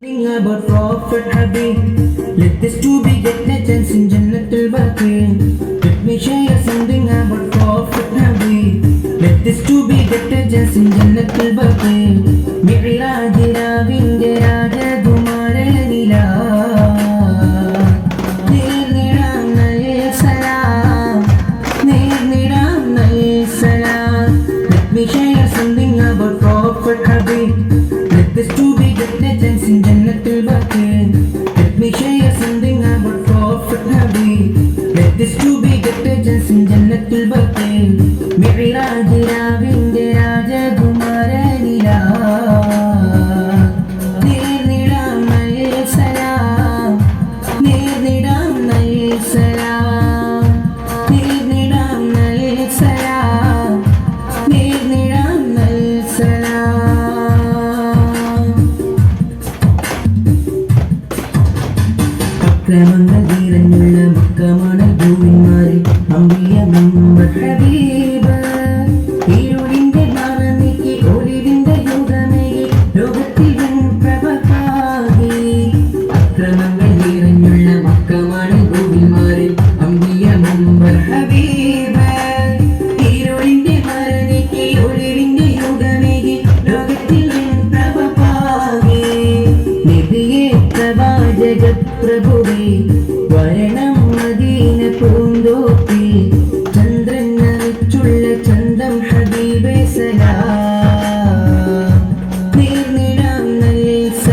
Thinking about Prophet Habib Let this to be get chance in Jannat al Let me share something about Prophet Habib Let this to be get chance in Jannat al-Baqi Mi'raj this to be Jannatul Baqi Mi'raj രാവിൽ അക്രമങ്ങൾ നിറഞ്ഞുള്ള മക്കമാണ് ഭൂമിമാരിൽ അമ്പിയ മുമ്പ്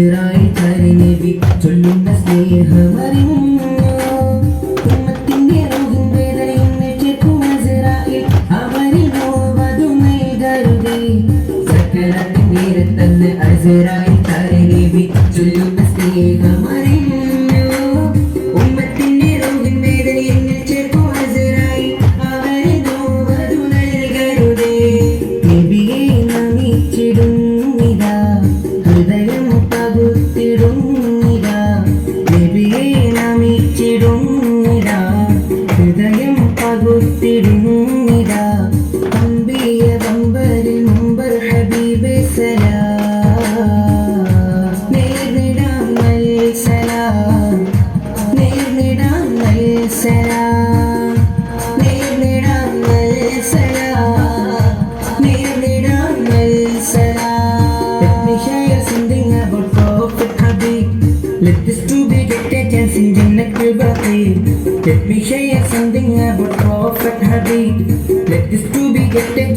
സിറായി താരി നബി ചൊല്ലുന്ന സ്നേഹമറിഞ്ഞു ഉമ്മത്തിന്റെ റൂഹിൻ വേദനയും നെറ്റിക്കും സിറായി അവരിൽ നോവതും നൽകരുതേ. സക്കരത്തിന്റെ നേരത്തന്ന് അസിറായി തിരുന്നിതാ അമ്പിയ വമ്പരിൽ മുമ്പർ ഹബീബെ നേർന്നിടാം നൽ സലാ നേർന്നിടാം നൽ സലാ നേർന്നിടാം നൽ സലാ നേർന്നിടാം നൽ സലാ Let me hear you sing about Prophet Habib. Let this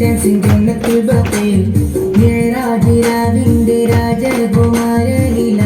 dancing Jannatul ബഖീൽ രാജരാവിന്റെ രാജകുമാരലീല